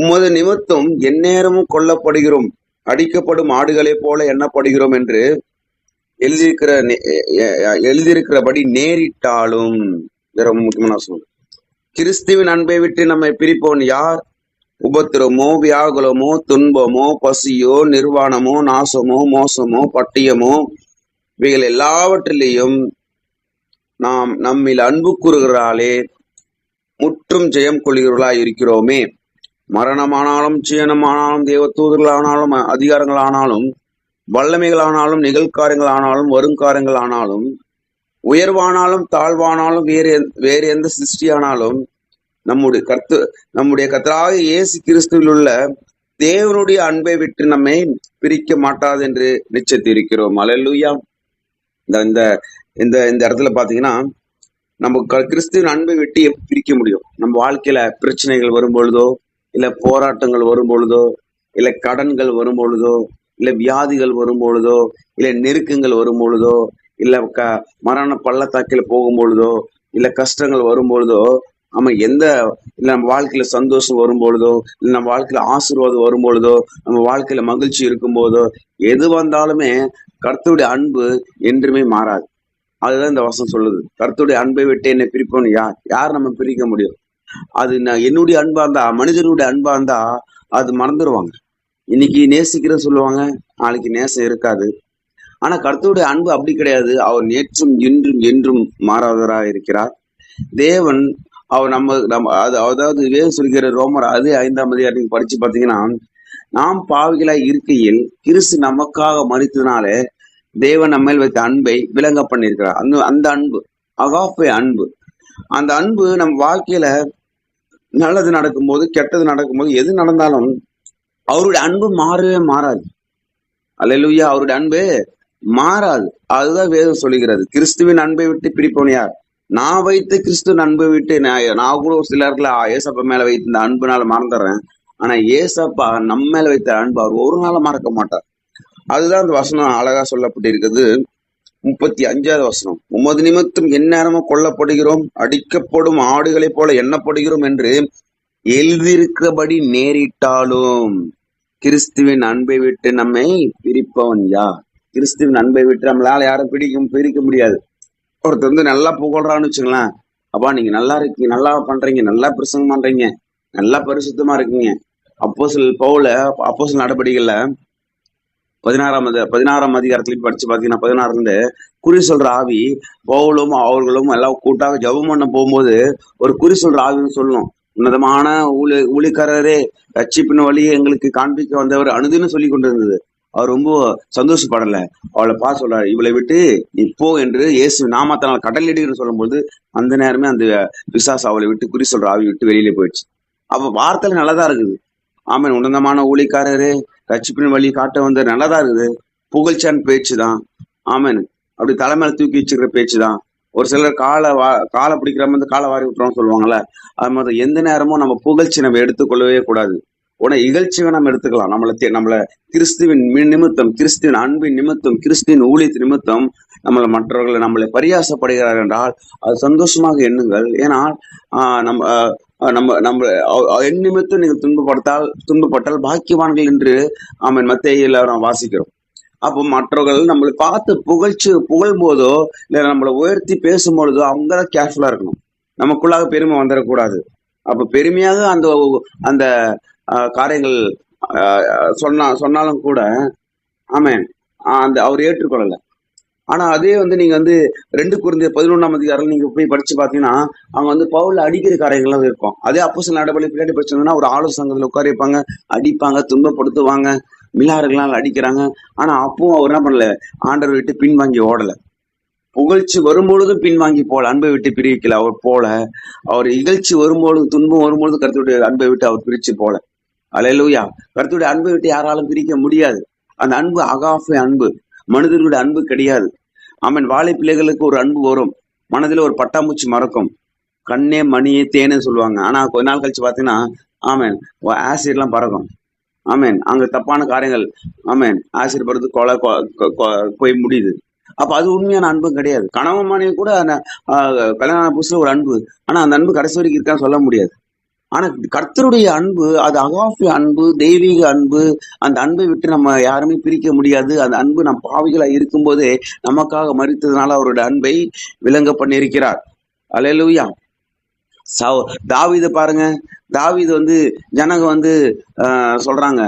உமது நிமித்தம் எந்நேரமும் கொல்லப்படுகிறோம். அடிக்கப்படும் ஆடுகளைப் போல எண்ணப்படுகிறோம் என்று எழுதியிருக்கிற நே- எழுதியிருக்கிறபடி நேரிட்டாலும். ரொம்ப முக்கியமான வசனம். கிறிஸ்துவின் அன்பை விட்டு நம்மை பிரிப்போன் யார்? உபத்திரமோ வியாகுலமோ துன்பமோ பசியோ நிர்வாணமோ நாசமோ மோசமோ பட்டியமோ இவைகள் எல்லாவற்றிலேயும் நாம் நம்மில் அன்பு கூறுகிறாளே முற்றும் ஜெயம் கொள்கிறவர்களாய் இருக்கிறோமே. மரணமானாலும் ஜீவனமானாலும் தேவ ஆனாலும் அதிகாரங்களானாலும் வல்லமைகளானாலும் வருங்காரங்கள் ஆனாலும் உயர்வானாலும் தாழ்வானாலும் வேறு வேறு எந்த சிருஷ்டியானாலும் நம்முடைய கர்த்து நம்முடைய கர்த்தராக இயேசு கிறிஸ்துவில் உள்ள தேவனுடைய அன்பை விட்டு நம்மை பிரிக்க மாட்டாது என்று நிச்சயத்திருக்கிறோம். அலல்லுயா இந்த இந்த இந்த இந்த இடத்துல பாத்தீங்கன்னா நம்ம க- கிறிஸ்துவின் அன்பை விட்டு பிரிக்க முடியும்? நம்ம வாழ்க்கையில பிரச்சனைகள் வரும் பொழுதோ இல்லை போராட்டங்கள் வரும் பொழுதோ கடன்கள் வரும் பொழுதோ வியாதிகள் வரும் பொழுதோ நெருக்கங்கள் வரும் பொழுதோ இல்லை க மரண பள்ளத்தாக்கில் போகும் பொழுதோ கஷ்டங்கள் வரும் பொழுதோ நம்ம எந்த இல்லை நம்ம வாழ்க்கையில சந்தோஷம் வரும் பொழுதோ நம்ம வாழ்க்கையில ஆசீர்வாதம் வரும் பொழுதோ நம்ம வாழ்க்கையில மகிழ்ச்சி இருக்கும் போதோ எது வந்தாலுமே கர்த்தருடைய அன்பு என்றுமே மாறாது. அதுதான் இந்த வசனம் சொல்லுது. கர்த்தருடைய அன்பை விட்டு என்னை பிரிப்போன்னு யார்? யார் நம்ம பிரிக்க முடியும்? அது நான் என்னுடைய அன்பா இருந்தா மனிதனுடைய அன்பா இருந்தா அது மறந்துடுவாங்க இன்னைக்கு நேசிக்கிறேன்னு சொல்லுவாங்க நாளைக்கு நேசம் இருக்காது. ஆனா கருத்துடைய அன்பு அப்படி கிடையாது. அவர் நேற்றும் இன்றும் என்றும் மாறாதவராக இருக்கிறார். தேவன் அவர் நம்ம நம்ம அது அதாவது வேறு சொல்கிற ரோமர் அது ஐந்தாம் அதிகாரம் நீங்க படிச்சு பார்த்தீங்கன்னா நாம் பாவிகளாய் இருக்கையில் கிறிஸ்து நமக்காக மறித்ததுனால தேவன் நம்ம மேல் வைத்த அன்பை விளங்க பண்ணியிருக்கிறார். அந்த அந்த அன்பு அகாஃபை அன்பு. அந்த அன்பு நம்ம வாழ்க்கையில நல்லது நடக்கும்போது கெட்டது நடக்கும்போது எது நடந்தாலும் அவருடைய அன்பு மாறவே மாறாது. அல்லேலூயா அவருடைய அன்பு மாறாது. அதுதான் வேதம் சொல்லுகிறது. கிறிஸ்துவின் அன்பை விட்டு பிரிப்பவன் யார்? நான் வைத்து கிறிஸ்துவின் அன்பை விட்டு நான் நான் கூட ஒரு சிலர்ல ஏசப்பா மேல வைத்த இந்த அன்புனால மறந்துடுறேன். ஆனா ஏசப்பா நம்ம மேல வைத்த அன்பு அவர் ஒரு நாளும் மறக்க மாட்டார். அதுதான் அந்த வசனம் அழகா சொல்லப்பட்டிருக்குது முப்பத்தி அஞ்சாவது வசனம். உமது நிமித்தம் எந்நேரமும் கொல்லப்படுகிறோம். அடிக்கப்படும் ஆடுகளைப் போல எண்ணப்படுகிறோம் என்று எழுதியிருக்கிறபடி நேரிட்டாலும் கிறிஸ்துவின் அன்பை விட்டு நம்மை பிரிப்பவன் யார்? கிறிஸ்துவின் அன்பை விட்டு நம்மளால யாரும் பிடிக்கும் பிரிக்க முடியாது. ஒருத்தர் வந்து நல்லா புகழ்றான்னு வச்சுக்கலாம் அப்பா நீங்க நல்லா இருக்கீங்க. நல்லா பண்றீங்க. நல்லா பிரசங்கம் பண்றீங்க. நல்லா பரிசுத்தமா இருக்கீங்க. அப்போ சில பவுல அப்போ சில நடவடிக்கைகள்ல பதினாறாம் பதினாறாம் அதிகாரத்துல படிச்சு பாத்தீங்கன்னா பதினாறுலேருந்து குறி சொல்ற ஆவி பவுலும் அவர்களும் எல்லாம் கூட்டாக ஜெபம் பண்ண போகும்போது ஒரு குறி சொல்ற ஆவின்னு சொல்லணும் உன்னதமான ஊழி ஊழிக்காரரே ரட்சிப்பின் வழியை எங்களுக்கு காண்பிக்க வந்தவர் அனுதுன்னு சொல்லி கொண்டிருந்தது. அவர் ரொம்ப சந்தோஷப்படல. அவளை பார்த்து சொல்றாரு இவளை விட்டு நீ போ என்று இயேசு நாமத்தனால் கடலிடுன்னு சொல்லும்போது அந்த நேரமே அந்த விசாஸ் அவளை விட்டு குறி சொல்ற ஆவி விட்டு வெளியில போயிடுச்சு. அப்ப வார்த்தை நல்லதா இருக்குது. ஆமன். உன்னதமான ஊழிக்காரரே ரட்சிப்பின் வழி காட்ட வந்த நல்லதா இருக்குது. புகழ்ச்சியான பேச்சு தான் ஆமன். அப்படி தலைமையில தூக்கி வச்சுக்கிற பேச்சு தான் ஒரு சிலர் காலை வா காலை பிடிக்கிற மாதிரி காலை வாரி விட்டுறோம்னு சொல்லுவாங்கல்ல அது மாதிரி எந்த நேரமும் நம்ம புகழ்ச்சி நம்ம எடுத்துக்கொள்ளவே கூடாது. உடனே இகழ்ச்சியை நம்ம எடுத்துக்கலாம். நம்மளை நம்மளை கிறிஸ்துவின் நிமித்தம் கிறிஸ்துவின் அன்பின் நிமித்தம் கிறிஸ்துவின் ஊழியத்தின் நிமித்தம் நம்மளை மற்றவர்களை நம்மளை பரியாசப்படுகிறார் என்றால் அது சந்தோஷமாக எண்ணுங்கள். ஏனால் நம்ம நம்ம நம்ம அவ- நிமித்தம் நீங்கள் துன்பப்படுத்தால் துன்பப்பட்டால் பாக்கியவான்கள் என்று ஆமன். மத்தியில் நாம் வாசிக்கிறோம். அப்போ மற்றவர்கள் நம்மளை பார்த்து புகழ்ச்சி புகழும் போதோ இல்லை நம்மளை உயர்த்தி பேசும்பொழுதோ அவங்க தான் கேர்ஃபுல்லாக இருக்கணும். நமக்குள்ளாக பெருமை வந்துடக்கூடாது. அப்போ பெருமையாக அந்த அந்த காரியங்கள் சொன்னா சொன்னாலும் கூட ஆமென். அந்த அவர் ஏற்றுக்கொள்ளலை. ஆனா அதே வந்து நீங்க வந்து ரெண்டு குறைந்த பதினொன்றாம் அதிகாரம் நீங்க போய் படிச்சு பாத்தீங்கன்னா அவங்க வந்து பவுல அடிக்கிற காரியங்கள்லாம் இருக்கும். அதே அப்போ சில நடவடிக்கை பின்னாடி படிச்சோம்னா ஒரு ஆலோசனை சங்கத்துல உட்கார வைப்பாங்க அடிப்பாங்க துன்பப்படுத்துவாங்க. மிலாறுகளால் அடிக்கிறாங்க. ஆனா அப்பவும் அவர் என்ன பண்ணல? ஆண்டவர் விட்டு பின்வாங்கி ஓடல. புகழ்ச்சி வரும்பொழுதும் பின்வாங்கி போல அன்பை விட்டு பிரிவிக்கல. அவர் போல. அவர் இகழ்ச்சி வரும்பொழுது துன்பம் வரும்பொழுது கருத்துடைய அன்பை விட்டு அவர் பிரிச்சு போல. அலையலூயா. கருத்துடைய அன்பை விட்டு யாராலும் பிரிக்க முடியாது. அந்த அன்பு அகாஃபை அன்பு. மனிதர்களுடைய அன்பு கிடையாது. ஆமன். வாழை பிள்ளைகளுக்கு ஒரு அன்பு வரும். மனதில் ஒரு பட்டாம்பூச்சி மறக்கும். கண்ணே மணியே தேனே சொல்லுவாங்க. ஆனா கொஞ்ச நாள் கழிச்சு பார்த்தீங்கன்னா ஆமேன் ஆசிட் எல்லாம் பறக்கும். ஆமேன். அங்க தப்பான காரியங்கள் ஆமேன் ஆசிட் படுத்து கொலை கொ- கொ- கொ- போய் முடியுது. அப்ப அது உண்மையான அன்பும் கிடையாது. கணவன் மனைவி கூட அந்த, கல்யாண புதுசுல ஒரு அன்பு. ஆனா அந்த அன்பு கடைசி வரைக்கும் இருக்கான்னு சொல்ல முடியாது. ஆனா கர்த்தருடைய அன்பு அது அகாஃபி அன்பு தெய்வீக அன்பு அந்த அன்பை விட்டு நம்ம யாருமே பிரிக்க முடியாது. அந்த அன்பு நம் பாவிகளா இருக்கும்போதே நமக்காக மறித்ததுனால அவருடைய அன்பை விளங்க பண்ணியிருக்கிறார். அலையலூயா சவு தாவீது பாருங்க. தாவிது வந்து ஜனங்க வந்து சொல்றாங்க.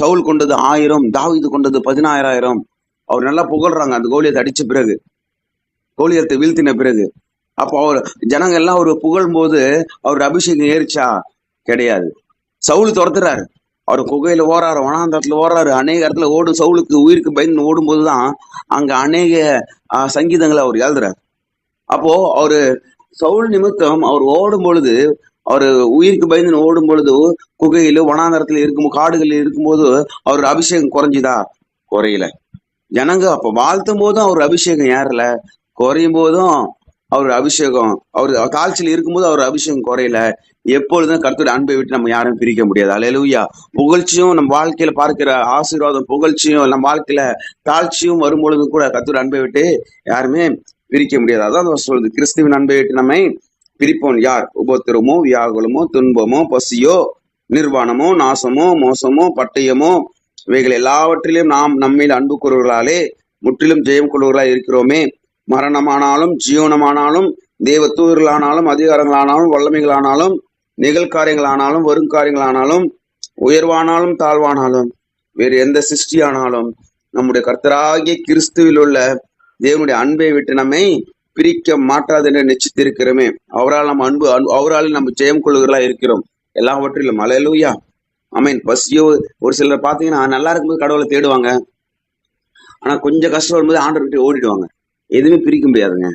சவுல் கொண்டது ஆயிரம் தாவீது கொண்டது பதினாயிரம் அவர் நல்லா புகழ்றாங்க. அந்த கோலியத்தை அடிச்ச பிறகு. கோலியத்தை வீழ்த்தின பிறகு. அப்போ அவர் ஜனங்க எல்லாம் அவர் புகழும்போது அவர் அபிஷேகம் ஏறிச்சா? கிடையாது. சவுல் துரத்துறாரு. அவர் குகையில ஓடுறாரு வனாந்தரத்துல ஓடுறாரு அநேக இடத்துல ஓடும் சவுலுக்கு உயிருக்கு பயந்து ஓடும்போது தான் அங்க அநேக சங்கீதங்களை அவர் எழுதுறாரு. அப்போ அவரு சவுல் நிமித்தம் அவர் ஓடும் பொழுது அவர் உயிருக்கு பயந்து ஓடும் பொழுது குகையில வனாந்தரத்துல இருக்கும் காடுகளில் இருக்கும்போது அவர் அபிஷேகம் குறைஞ்சுதா? குறையல. ஜனங்க அப்ப வாழ்த்தும் போதும் அவர் அபிஷேகம் ஏறல. குறையும் போதும் அவர் அபிஷேகம் அவர் தாழ்ச்சியில் இருக்கும்போது அவர் அபிஷேகம் குறையல. எப்பொழுதும் கருத்துடைய அன்பை விட்டு நம்ம யாரும் பிரிக்க முடியாது. அலையலூயா புகழ்ச்சியும் நம்ம வாழ்க்கையில பார்க்கிற ஆசீர்வாதம் புகழ்ச்சியும் நம்ம வாழ்க்கையில தாழ்ச்சியும் வரும்பொழுது கூட கர்த்தருடைய அன்பை விட்டு யாருமே பிரிக்க முடியாது. அதான் அவர் சொல்றது. கிறிஸ்துவின் அன்பை விட்டு நம்மை பிரிப்போம். யார்? உபத்திரமோ வியாகுலமோ துன்பமோ பசியோ நிர்வாணமோ நாசமோ மோசமோ பட்டயமோ இவைகள் எல்லாவற்றிலும் நாம் நம்மில் அன்பு கூறுவர்களாலே முற்றிலும் ஜெயம் கொள்வர்களாய் இருக்கிறோமே. மரணமானாலும் ஜீவனமானாலும் தெய்வ தூதர்களானாலும் அதிகாரங்களானாலும் வல்லமைகளானாலும் நிகழ்காரியங்களானாலும் வருங்காரியங்களானாலும் உயர்வானாலும் தாழ்வானாலும் வேறு எந்த சிருஷ்டியானாலும் நம்முடைய கர்த்தராகிய கிறிஸ்துவில் உள்ள தேவனுடைய அன்பை விட்டு நம்மை பிரிக்க மாட்டாது என்று நிச்சயத்திருக்கிறோமே. அவரால் நம்ம அன்பு அன்பு- அவரால் நம்ம ஜெயம் கொள்ளுகிறா இருக்கிறோம். எல்லாவற்றிலும் அலையலூயா அமீன் பசியோ ஒரு சிலர் பார்த்தீங்கன்னா நல்லா இருக்கும்போது கடவுளை தேடுவாங்க. ஆனால் கொஞ்சம் கஷ்டம் வரும்போது ஆண்டர்கிட்ட விட்டு ஓடிடுவாங்க. எதுவுமே பிரிக்க முடியாதுங்க.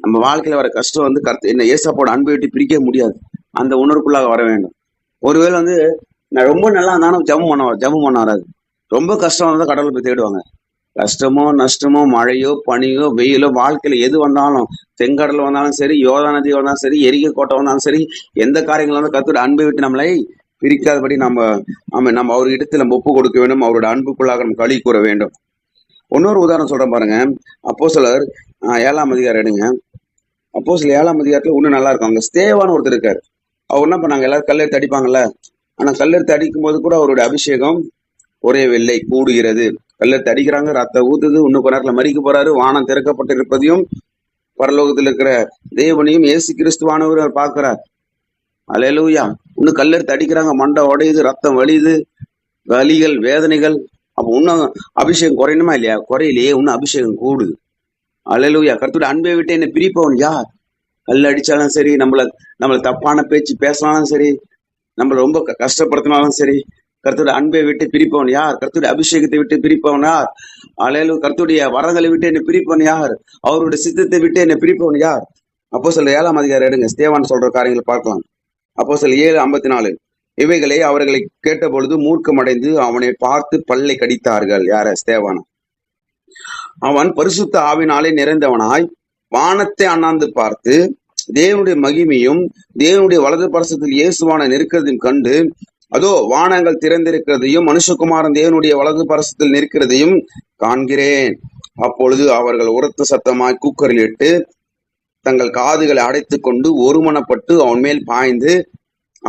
நம்ம வாழ்க்கையில் வர கஷ்டம் வந்து கருத்து என்ன ஏசாப்போட அன்பை விட்டு பிரிக்க முடியாது. அந்த உணர்வுக்குள்ளாக வர வேண்டும். ஒருவேளை வந்து நான் ரொம்ப நல்லா இருந்தாலும் ஜபம் பண்ண ஜபம் பண்ண வராது. ரொம்ப கஷ்டம் வந்தா கடவுளை போய் தேடுவாங்க. கஷ்டமோ நஷ்டமோ மழையோ பனியோ வெயிலோ வாழ்க்கையில் எது வந்தாலும் செங்கடல் வந்தாலும் சரி யோதா நதி வந்தாலும் சரி எரிக கோட்டை வந்தாலும் சரி எந்த காரியங்கள் வந்து கத்தோட அன்பை விட்டு நம்மளை பிரிக்காதபடி நம்ம நம்ம நம்ம அவர்கிட்ட நம்ம ஒப்பு கொடுக்க வேண்டும். அவரோட அன்புக்குள்ளாக நம்ம கழி கூற வேண்டும். இன்னொரு உதாரணம் சொல்கிறேன் பாருங்க. அப்போ சிலர் ஏழாம் அதிகாரம் எடுங்க. அப்போ சில ஏழாம் அதிகாரத்தில் இன்னும் நல்லா இருக்கும். அங்கே ஸ்தேவான்னு ஒருத்தர் இருக்கார். அவர் என்ன பண்ணாங்க? எல்லாரும் கல்லெடுத்து அடிப்பாங்கல்ல? ஆனால் கல்லெடுத்து அடிக்கும் போது கூட அவருடைய அபிஷேகம் குறையவில்லை கூடுகிறது. கல்லெடுத்து அடிக்கிறாங்க ரத்த ஊத்துது இன்னும் கொஞ்ச நேரத்தில் மறிக்க போறாரு வானம் திறக்கப்பட்டு இருப்பதையும் பரலோகத்தில் இருக்கிற தேவனையும் ஏசு கிறிஸ்துவானவர் அவர் பார்க்கிறார். அலையலூயா இன்னும் கல்லெடுத்து அடிக்கிறாங்க மண்டை உடையுது ரத்தம் வலியுது வலிகள் வேதனைகள். அப்போ இன்னும் அபிஷேகம் குறையணுமா இல்லையா? குறையிலேயே இன்னும் அபிஷேகம் கூடுது அலையலூயா கருத்துடைய அன்பை விட்டு என்ன பிரிப்பவன் யார்? கல் அடிச்சாலும் சரி நம்மளை நம்மளை தப்பான பேச்சு பேசினாலும் சரி நம்மளை ரொம்ப க- கஷ்டப்படுத்தினாலும் சரி கருத்துடைய அன்பை விட்டு பிரிப்பவன் யார்? கருத்துடைய அபிஷேகத்தை விட்டு பிரிப்பவன் யார்? அலையலு கருத்துடைய வரங்களை விட்டு என்னை பிரிப்பவன் யார்? அவருடைய சித்தத்தை விட்டு என்னை பிரிப்பவன் யார்? அப்போ சில ஏழாம் அதிகாரம் எடுங்க. ஸ்தேவான் சொல்ற காரியங்களை பார்க்கலாம். அப்போ சில ஏழு ஐம்பத்தி நாலு. இவைகளை அவர்களை கேட்டபொழுது மூர்க்கமடைந்து அவனை பார்த்து பல்லை கடித்தார்கள். யார? ஸ்தேவான. அவன் பரிசுத்த ஆவினாலே நிறைந்தவனாய் வானத்தை அண்ணாந்து பார்த்து தேவனுடைய மகிமையும் தேவனுடைய வலது பரசத்தில் இயேசுவான நிற்கிறதையும் கண்டு அதோ வானங்கள் திறந்திருக்கிறதையும் மனுஷகுமாரன் தேவனுடைய வலது பரசத்தில் நிற்கிறதையும் காண்கிறேன். அப்பொழுது அவர்கள் உரத்த சத்தமாய் கூக்கரிலிட்டு தங்கள் காதுகளை அடைத்துக் கொண்டு ஒருமனப்பட்டு அவன் மேல் பாய்ந்து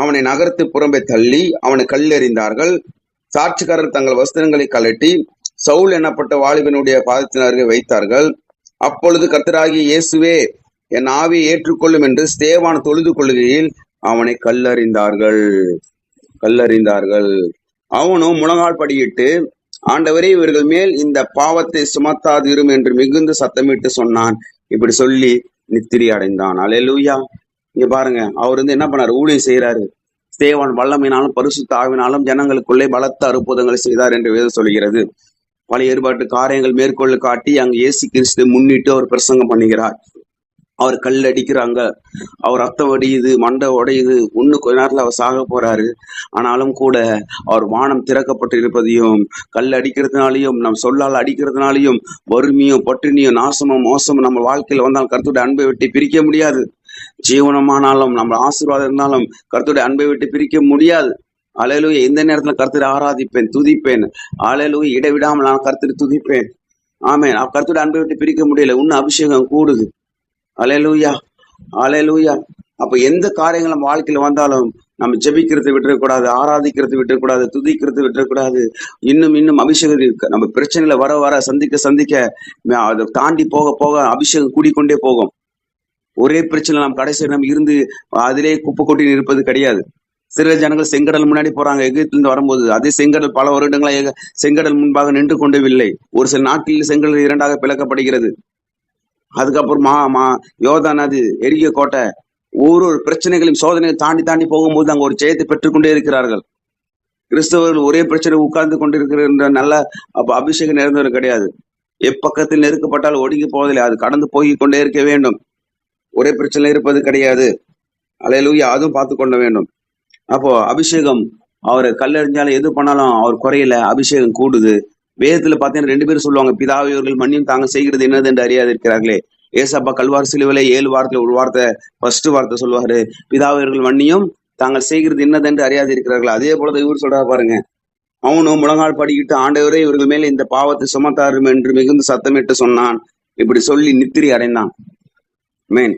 அவனை நகர்த்து புறம்பே தள்ளி அவனை கல்லெறிந்தார்கள். சாட்சிக்காரர் தங்கள் வஸ்திரங்களை கழட்டி சவுல் எனப்பட்ட வாலிபனுடைய பாதத்தினருக்கு வைத்தார்கள். அப்பொழுது கத்தராகி இயேசுவே என் ஆவியை ஏற்றுக்கொள்ளும் என்று ஸ்தேவான் தொழுது கொள்கையில் அவனை கல்லறிந்தார்கள். கல்லறிந்தார்கள். அவனும் முழங்கால் படியிட்டு ஆண்டவரே இவர்கள் மேல் இந்த பாவத்தை சுமத்தாதிரும் என்று மிகுந்த சத்தமிட்டு சொன்னான். இப்படி சொல்லி நித்திரி அடைந்தான். அலையலூயா இங்க பாருங்க அவர் வந்து என்ன பண்ணாரு? ஊழியம் செய்யறாரு தேவன் வல்லமையினாலும் பரிசுத்த ஆவினாலும் ஜனங்களுக்குள்ளே பலத்த அற்புதங்களை செய்தார் என்று வேதம் சொல்கிறது பழைய ஏற்பாட்டு காரியங்கள் மேற்கொள்ள காட்டி அங்க இயேசு கிறிஸ்து முன்னிட்டு அவர் பிரசங்கம் பண்ணுகிறார். அவர் கல் அடிக்கிறாங்க. அவர் ரத்தம் வடியுது மண்டை உடையுது. இன்னும் கொஞ்ச நேரத்துல அவர் சாக போறாரு. ஆனாலும் கூட அவர் வானம் திறக்கப்பட்டு இருப்பதையும் கல் அடிக்கிறதுனாலையும் நம் சொல்லால் அடிக்கிறதுனாலையும் வறுமையும் பட்டினியும் நாசமும் மோசமும் நம்ம வாழ்க்கையில வந்தால் கருத்துடைய அன்பை விட்டு பிரிக்க முடியாது. ஜீவனமானாலும் நம்ம ஆசீர்வாதம் இருந்தாலும் கருத்துடைய அன்பை விட்டு பிரிக்க முடியாது. அலையலூயா எந்த நேரத்துல கர்த்தரை ஆராதிப்பேன் துதிப்பேன். அலையலூயா இடைவிடாமல் நான் கர்த்தரை துதிப்பேன். ஆமேன். நான் கருத்துடைய அன்பை விட்டு பிரிக்க முடியல இன்னும் அபிஷேகம் கூடுது. அலையலூயா அலையலூயா. அப்ப எந்த காரியங்கள் நம்ம வாழ்க்கையில வந்தாலும் நம்ம ஜெபிக்கிறதை விட்டுறக்கூடாது ஆராதிக்கிறது விட்டுறக்கூடாது துதிக்கிறது விட்டுறக்கூடாது. இன்னும் இன்னும் அபிஷேகம் நம்ம பிரச்சனையில வர வர சந்திக்க சந்திக்க அதை தாண்டி போக போக அபிஷேகம் கூடிக்கொண்டே போகும். ஒரே பிரச்சனை நாம் கடைசி நம்ம இருந்து அதிலே குப்பை கொட்டி இருப்பது கிடையாது. சில ஜனங்கள் செங்கடல் முன்னாடி போறாங்க எகிப்திலிருந்து வரும்போது. அதே செங்கடல் பல வருடங்களா செங்கடல் முன்பாக நின்று கொண்டவில்லை. ஒரு சில நாட்களில் செங்கடல் இரண்டாக பிளக்கப்படுகிறது. அதுக்கப்புறம் மா மா யோதா நதி எரிய கோட்டை. ஒரு ஒரு பிரச்சனைகளையும் சோதனையை தாண்டி தாண்டி போகும்போது அங்கே ஒரு ஜெயத்தை பெற்றுக்கொண்டே இருக்கிறார்கள். கிறிஸ்தவர்கள் ஒரே பிரச்சனை உட்கார்ந்து கொண்டிருக்கிற நல்ல அபிஷேகம் நிறைந்தவர் கிடையாது. எப்பக்கத்தில் நெருக்கப்பட்டால் ஒடுங்கி போவதில்லை. அது கடந்து போய் கொண்டே இருக்க வேண்டும். ஒரே பிரச்சனை இருப்பது கிடையாது. அலையலூயா அதுவும் பார்த்து கொள்ள வேண்டும். அப்போ அபிஷேகம் அவர் கல்லெறிஞ்சாலும் எது பண்ணாலும் அவர் குறையல அபிஷேகம் கூடுது. வேதத்துல பாத்தீங்கன்னா ரெண்டு பேரும் சொல்லுவாங்க பிதாவை இவர்கள் மன்னியும் தாங்க செய்கிறது என்னது? என்று அறியாது இருக்கிறார்களே ஏசப்பா கல்வார் சிலுவில ஏழு வாரத்துல ஒரு வார்த்தை ஃபர்ஸ்ட் வார்த்தை சொல்லுவாரு. பிதாவை இவர்கள் மன்னியும் தாங்கள் செய்கிறது என்னதென்று அறியாது இருக்கிறார்கள் அதே போல இவர் சொல்றா பாருங்க. அவனும் முழங்கால் படிக்கிட்டு ஆண்டவரே இவர்கள் மேல இந்த பாவத்தை சுமத்தாரும் என்று மிகுந்த சத்தமிட்டு சொன்னான். இப்படி சொல்லி நித்திரி அடைந்தான். மெயின்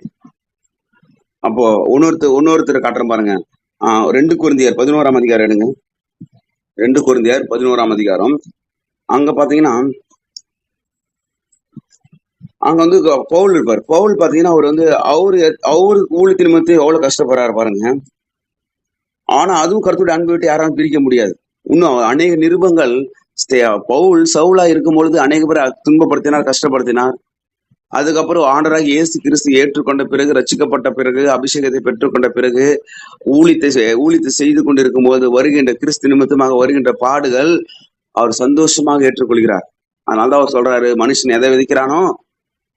அப்போ இன்னொருத்தர் இன்னொருத்தர் காட்டுறேன் பாருங்க. ரெண்டு குருந்தியார் பதினோராம் அதிகாரம் எடுங்க. ரெண்டு குருந்தியார் பதினோராம் அதிகாரம். அங்க பாத்தீங்கன்னா அங்க வந்து பவுல் இருப்பார். பவுல் பாத்தீங்கன்னா அவர் வந்து அவரு அவரு ஊழியத்தின் நிமித்தம் எவ்வளவு கஷ்டப்படுறாரு பாருங்க. ஆனா அதுவும் கருத்துடைய அன்பு விட்டு யாராலும் பிரிக்க முடியாது. இன்னும் அநேக நிருபங்கள் பவுல் சவுலா இருக்கும் பொழுது அநேக பேரை துன்பப்படுத்தினார் கஷ்டப்படுத்தினார். அதுக்கப்புறம் ஆண்டராக இயேசு கிறிஸ்து ஏற்றுக்கொண்ட பிறகு ரச்சிக்கப்பட்ட பிறகு அபிஷேகத்தை பெற்றுக்கொண்ட பிறகு ஊழித்தை ஊழித்தை செய்து கொண்டிருக்கும் போது வருகின்ற கிறிஸ்து நிமித்தமாக வருகின்ற பாடுகள் அவர் சந்தோஷமாக ஏற்றுக்கொள்கிறார். அதனாலதான் அவர் சொல்றாரு மனுஷன் எதை விதைக்கிறானோ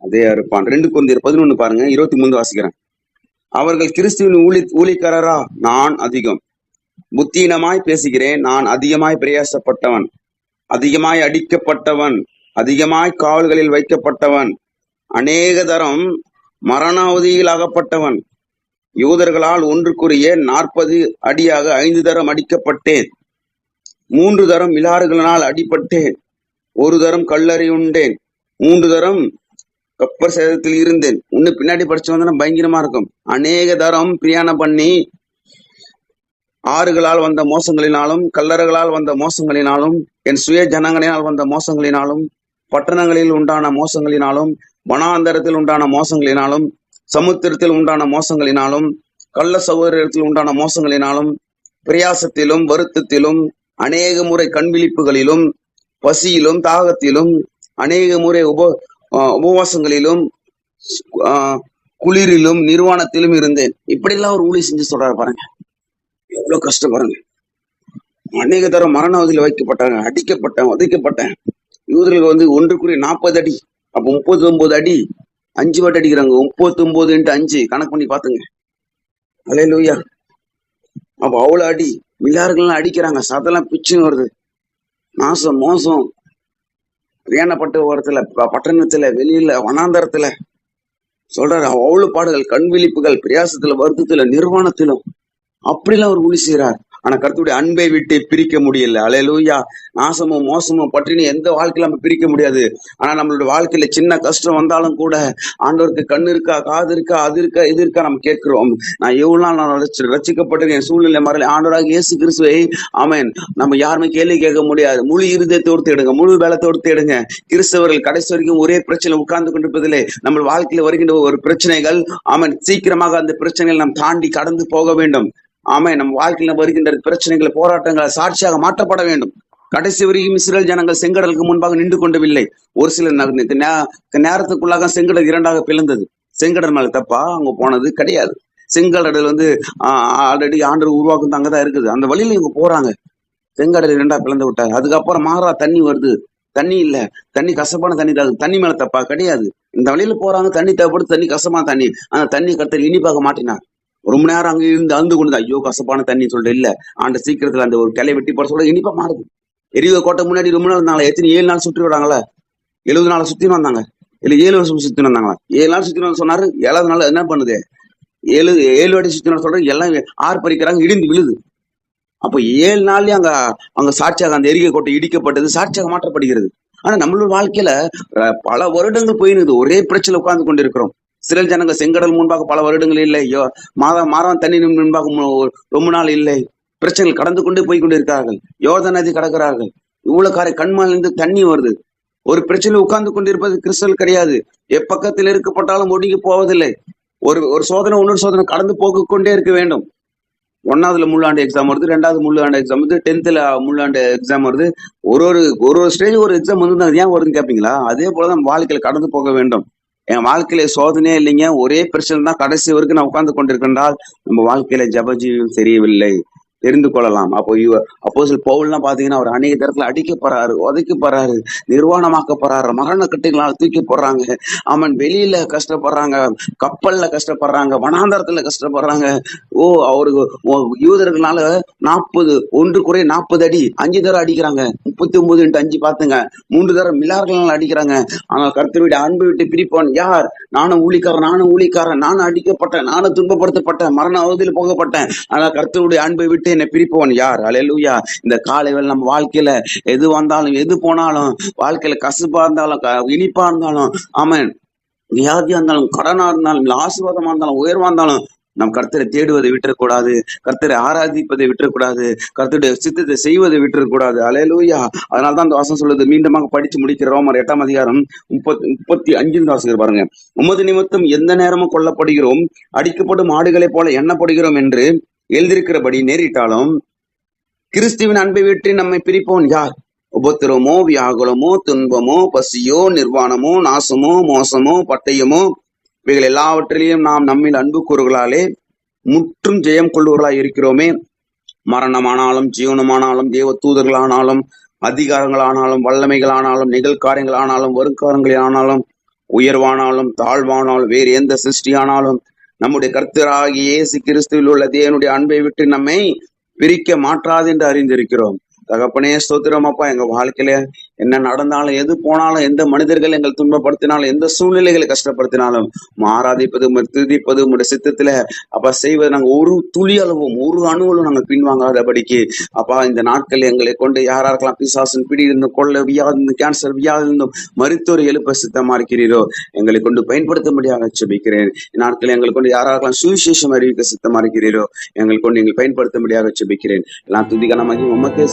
அதே இருப்பான் ரெண்டு கொந்தியர் பதினொன்னு பாருங்க இருபத்தி மூணு வாசிக்கிறேன். அவர்கள் கிறிஸ்துவின் ஊழி ஊழிக்காரரா? நான் அதிகம். புத்தீனமாய் பேசுகிறேன் நான் அதிகமாய் பிரயாசப்பட்டவன். அதிகமாய் அடிக்கப்பட்டவன். அதிகமாய் காவல்களில் வைக்கப்பட்டவன். அநேக தரம் மரணாவதியில் அகப்பட்டவன் யூதர்களால் ஒன்றுக்குரிய நாற்பது அடியாக ஐந்து தரம் அடிக்கப்பட்டேன். மூன்று தரம் இலாறுகளினால் அடிபட்டேன். ஒரு தரம் கல்லறி உண்டேன். மூன்று தரம் கப்பர் சேதத்தில் இருந்தேன். இன்னும் பின்னாடி படிச்சு வந்தா பயங்கரமா இருக்கும். அநேக தரம் பிரியாணம் பண்ணி ஆறுகளால் வந்த மோசங்களினாலும் கல்லறைகளால் வந்த மோசங்களினாலும் என் சுய ஜனங்களினால் வந்த மோசங்களினாலும் பட்டணங்களில் உண்டான மோசங்களினாலும் வனாந்தரத்தில் உண்டான மோசங்களினாலும் சமுத்திரத்தில் உண்டான மோசங்களினாலும் கள்ள சகோதரத்தில் உண்டான மோசங்களினாலும் பிரயாசத்திலும் வருத்தத்திலும் அநேக முறை கண்விழிப்புகளிலும் பசியிலும் தாகத்திலும் அநேக முறை உப ஆஹ் உபவாசங்களிலும் ஆஹ் குளிரிலும் நிர்வாணத்திலும் இருந்தேன். இப்படிலாம் ஒரு ஊழி செஞ்சு சொல்றாரு பாருங்க. எவ்வளவு கஷ்டம் பாருங்க. அநேக தரம் மரண அவதியில் வைக்கப்பட்டாங்க அடிக்கப்பட்டேன் உதைக்கப்பட்டேன் யூதர்களுக்கு வந்து ஒன்றுக்குரிய நாற்பது அடி அப்ப முப்பத்தி ஒன்பது அடி அஞ்சு வாட்டி அடிக்கிறாங்க. முப்பத்தி ஒன்பது இன்ட்டு அஞ்சு. கணக்கு பண்ணி பாத்துங்க. அலே லூயா அப்ப அவ்வளவு அடி. மில்லார்கள்லாம் அடிக்கிறாங்க. சதெல்லாம் பிச்சுன்னு வருது. நாசம் மோசம். ஏனப்பட்ட ஓரத்துல ப- பட்டணத்துல வெளியில வனாந்தரத்துல. சொல்றாரு அவ்வளவு பாடுகள் கண் விழிப்புகள் பிரயாசத்துல வருத்தத்துல நிர்வாணத்திலும். அப்படிலாம் அவர் ஒளி செய்கிறார் ஆனா கருத்துடைய அன்பை விட்டு பிரிக்க முடியல. அலையலூயா நாசமும் மோசமும் பற்றினு எந்த வாழ்க்கையில நம்ம பிரிக்க முடியாது. ஆனா நம்மளுடைய வாழ்க்கையில சின்ன கஷ்டம் வந்தாலும் கூட ஆண்டவருக்கு கண்ணு இருக்கா காது இருக்கா அது இருக்கா இது இருக்கா நம்ம கேட்கிறோம். நான் எவ்வளவு நாள் நான் ரட்சி- என் சூழ்நிலை மறல. ஆண்டவராக இயேசு கிறிஸ்துவை ஆமேன். நம்ம யாருமே கேள்வி கேட்க முடியாது. முழு இருதயத்தோடு எடுங்க. முழு வேலத்தோடு எடுங்க. கிறிஸ்தவர்கள் கடைசி வரைக்கும் ஒரே பிரச்சனை உட்கார்ந்து கொண்டிருப்பதில்லை நம்ம வாழ்க்கையில வருகின்ற ஒரு பிரச்சனைகள் ஆமன். சீக்கிரமாக அந்த பிரச்சனைகள் நாம் தாண்டி கடந்து போக வேண்டும். ஆமை நம்ம வாழ்க்கையில வருகின்ற பிரச்சனைகள் போராட்டங்கள் சாட்சியாக மாற்றப்பட வேண்டும். கடைசி வரைக்கும் இஸ்ரேல் ஜனங்கள் செங்கடலுக்கு முன்பாக நின்று கொண்டவில்லை. ஒரு சில நே- நேரத்துக்குள்ளாக செங்கடல் இரண்டாக பிளந்தது. செங்கடல் மேல தப்பா அங்க போனது கிடையாது. செங்கடல் வந்து ஆல்ரெடி ஆண்டு உருவாக்கம் அங்கதான் இருக்குது. அந்த வழியில இவங்க போறாங்க. செங்கடல் இரண்டா பிளந்து விட்டாங்க அதுக்கப்புறம் மாறா தண்ணி வருது. தண்ணி இல்ல. தண்ணி கசப்பான தண்ணி தான். தண்ணி மேல தப்பா கிடையாது. இந்த வழியில போறாங்க. தண்ணி தேவைப்படுது தண்ணி கசமான தண்ணி. அந்த தண்ணி கத்தர் இனிப்பாக மாட்டினார் ரொம்ப நேரம் அங்க இருந்து அழுந்து கொண்டு ஐயோ கசப்பான தண்ணி சொல்லிட்டு இல்ல. ஆண்ட சீக்கிரத்துல அந்த ஒரு கிளை வெட்டி போட சொல்ல இனிப்பா மாறுது. எரிவ கோட்டை முன்னாடி ரொம்ப நாள் இருந்தாங்களா எத்தனை ஏழு நாள் சுற்றி வராங்களா? எழுபது நாள் சுத்தி வந்தாங்க. இல்ல ஏழு வருஷம் சுத்தி வந்தாங்களா? ஏழு நாள் சுத்தி சொன்னாரு. ஏழாவது நாள் என்ன பண்ணுது? ஏழு ஏழு வாட்டி சுத்தி சொல்றேன் எல்லாம் ஆறு பறிக்கிறாங்க இடிந்து விழுது. அப்போ ஏழு நாள்லயே அங்க அங்க சாட்சியாக அந்த எரிகை கோட்டை இடிக்கப்பட்டது சாட்சியாக மாற்றப்படுகிறது. ஆனா நம்மளோட வாழ்க்கையில பல வருடங்கள் போயினுது ஒரே பிரச்சனை உட்கார்ந்து கொண்டிருக்கிறோம். சிறல் ஜனங்கள் செங்கடல் முன்பாக பல வருடங்கள் இல்லை. யோ மாதா மாதம் தண்ணி முன்பாக ரொம்ப நாள் இல்லை. பிரச்சனைகள் கடந்து கொண்டே போய் கொண்டிருக்கிறார்கள். இருக்கிறார்கள் நதி கடக்கிறார்கள். இவ்வளவு காரை கண்மாலிருந்து தண்ணி வருது. ஒரு பிரச்சனை உட்கார்ந்து கொண்டிருப்பது கிறிஸ்தல் கிடையாது. எப்பக்கத்தில் இருக்கப்பட்டாலும் ஒடுங்கி போவதில்லை. ஒரு ஒரு சோதனை இன்னொரு சோதனை கடந்து போக கொண்டே இருக்க வேண்டும். ஒன்னாவதுல முள்ளாண்டு எக்ஸாம் வருது ரெண்டாவது முள்ளாண்டு எக்ஸாம் வருது டென்த்தில் முள்ளாண்டு எக்ஸாம் வருது. ஒரு ஒரு ஒரு ஒரு ஸ்டேஜ் ஒரு எக்ஸாம் வந்து அது ஏன் வருதுன்னு கேட்பீங்களா அதே போலதான் வாழ்க்கையில கடந்து போக வேண்டும். என் வாழ்க்கையில சோதனையே இல்லைங்க. ஒரே பிரச்சனை தான் கடைசி வரைக்கும் நான் உட்கார்ந்து கொண்டிருக்கின்றால் நம்ம வாழ்க்கையில ஜபஜீவியம் தெரியவில்லை. தெரிந்து கொள்ளலாம். அப்போ இவ அப்போ சில பவுல்லாம் பாத்தீங்கன்னா அவர் அநேக தரத்துல அடிக்கப்படுறாரு உதைக்கப்படுறாரு நிர்வாணமாக்கப்படுறாரு மரண கட்டுகளால் தூக்கி போடுறாங்க. அவன் வெளியில கஷ்டப்படுறாங்க கப்பல்ல கஷ்டப்படுறாங்க வனாந்தரத்துல கஷ்டப்படுறாங்க. ஓ அவருக்கு யூதர்களால நாற்பது ஒன்று குறை நாற்பது அடி அஞ்சு தரம் அடிக்கிறாங்க. முப்பத்தி ஒன்பது இன்ட்டு அஞ்சு பாத்துங்க. மூன்று தரம் மிலார்களால் அடிக்கிறாங்க. ஆனால் கர்த்தருடைய அன்பு விட்டு பிரிப்பான் யார்? நானும் ஊழிக்காரன் நானும் ஊழிக்காரன் நானும் அடிக்கப்பட்டேன் நானும் துன்பப்படுத்தப்பட்டேன் மரண அவதியில் போகப்பட்டேன். ஆனால் கர்த்தருடைய அன்பை விட்டு என்னை பிரிப்பவன் யார்? அலையலூயா இந்த காலைகள் நம்ம வாழ்க்கையில எது வந்தாலும் எது போனாலும் வாழ்க்கையில கசுப்பா இருந்தாலும் இனிப்பா இருந்தாலும் ஆமன். வியாதியா இருந்தாலும் கடனா இருந்தாலும் ஆசீர்வாதமா இருந்தாலும் உயர்வா இருந்தாலும் நம் கர்த்தரை தேடுவதை விட்டுறக்கூடாது. கர்த்தரை ஆராதிப்பதை விட்டுறக்கூடாது. கர்த்தருடைய சித்தத்தை செய்வதை விட்டுறக்கூடாது. அலையலூயா அதனால தான் அந்த வாசம் சொல்லுது. மீண்டுமாக படிச்சு முடிக்கிற ரோமர் எட்டாம் அதிகாரம் முப்பத்தி முப்பத்தி அஞ்சு வாசகர் பாருங்க. உமது நிமித்தம் எந்த நேரமும் கொல்லப்படுகிறோம். அடிக்கப்படும் ஆடுகளைப் போல எண்ணப்படுகிறோம் என்று எழுதியிருக்கிறபடி நேரிட்டாலும் கிறிஸ்துவின் அன்பை விட்டு நம்மை பிரிப்போம் யார்? உபத்திரமோ வியாகுலமோ துன்பமோ பசியோ நிர்வாணமோ நாசமோ மோசமோ பட்டயமோ இவைகள் எல்லாவற்றிலையும் நாம் நம்மில் அன்பு கூறுகளாலே முற்றும் ஜெயம் கொள்வர்களாய் இருக்கிறோமே. மரணமானாலும் ஜீவனமானாலும் தேவ தூதர்களானாலும் அதிகாரங்களானாலும் வல்லமைகளானாலும் நிகழ்காரியங்களானாலும் வருங்காரங்களானாலும் உயர்வானாலும் தாழ்வானாலும் வேறு எந்த சிருஷ்டியானாலும் நம்முடைய கர்த்தராகிய இயேசு கிறிஸ்துவில் உள்ள தேவனுடைய அன்பை விட்டு நம்மை பிரிக்க மாட்டாது என்று அறிந்திருக்கிறோம். தகப்பனே ஸ்தோத்திரம் அப்பா எங்க வாழ்க்கையில என்ன நடந்தாலும் எது போனாலும் எந்த மனிதர்கள் எங்கள் துன்பப்படுத்தினாலும் எந்த சூழ்நிலைகளை கஷ்டப்படுத்தினாலும் ஆராதிப்பது துதிப்பது உங்களுடைய சித்தத்துல அப்பா செய்வது நாங்க ஒரு துளி அளவும் ஒரு அணுவலும் நாங்க பின்வாங்காதபடிக்கு அப்பா இந்த நாட்கள் எங்களை கொண்டு யாராருக்கெல்லாம் பிசாசன் பிடி இருந்தும் கொள்ள வியாதிருந்தும் கேன்சர் வியாதிருந்தும் மருத்துவர் எழுப்ப சித்தமா இருக்கிறீரோ எங்களை கொண்டு பயன்படுத்தும்படியாக செபிக்கிறேன் நாட்கள் எங்களை கொண்டு யாராருக்கெல்லாம் சுவிசேஷம் அறிவிக்க சித்தமா இருக்கிறீரோ எங்களை கொண்டு நீங்கள் பயன்படுத்தும்படியாக செபிக்கிறேன் எல்லாம் துதிக்கான உமக்கே